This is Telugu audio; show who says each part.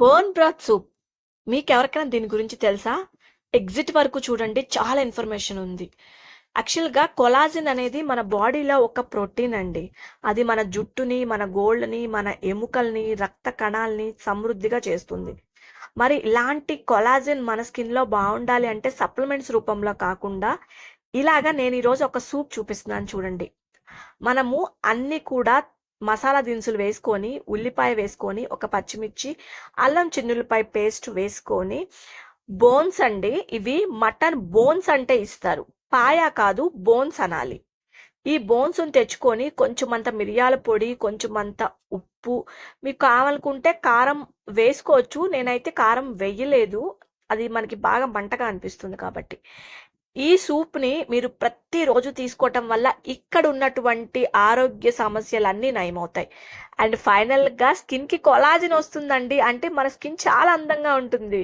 Speaker 1: బోన్ బ్రాత్ సూప్. మీకు ఎవరికైనా దీని గురించి తెలుసా? ఎగ్జిట్ వరకు చూడండి చాలా ఇన్ఫర్మేషన్ ఉంది. యాక్చువల్గా కొలాజిన్ అనేది మన బాడీలో ఒక ప్రోటీన్ అండి. అది మన జుట్టుని మన గోల్డ్ని మన ఎముకల్ని రక్త కణాలని సమృద్ధిగా చేస్తుంది. మరి ఇలాంటి కొలాజిన్ మన స్కిన్లో బాగుండాలి అంటే సప్లిమెంట్స్ రూపంలో కాకుండా ఇలాగా నేను ఈరోజు ఒక సూప్ చూపిస్తున్నాను చూడండి. మనము అన్ని కూడా మసాలా దినుసులు వేసుకొని ఉల్లిపాయ వేసుకొని ఒక పచ్చిమిర్చి అల్లం చిన్నులపాయ పేస్ట్ వేసుకొని బోన్స్ అండి ఇవి మటన్ బోన్స్ అంటే ఇస్తారు. పాయ కాదు బోన్స్ అనాలి. ఈ బోన్స్ తెచ్చుకొని కొంచెం అంత మిరియాల పొడి కొంచెం అంత ఉప్పు మీకు కావాలనుకుంటే కారం వేసుకోవచ్చు. నేనైతే కారం వేయలేదు. అది మనకి బాగా మంటగా అనిపిస్తుంది కాబట్టి. ఈ సూప్ని మీరు ప్రతిరోజు తీసుకోవటం వల్ల ఇక్కడ ఉన్నటువంటి ఆరోగ్య సమస్యలన్నీ నయమవుతాయి. అండ్ ఫైనల్గా స్కిన్కి కొలాజిన్ వస్తుందండి. అంటే మన స్కిన్ చాలా అందంగా ఉంటుంది.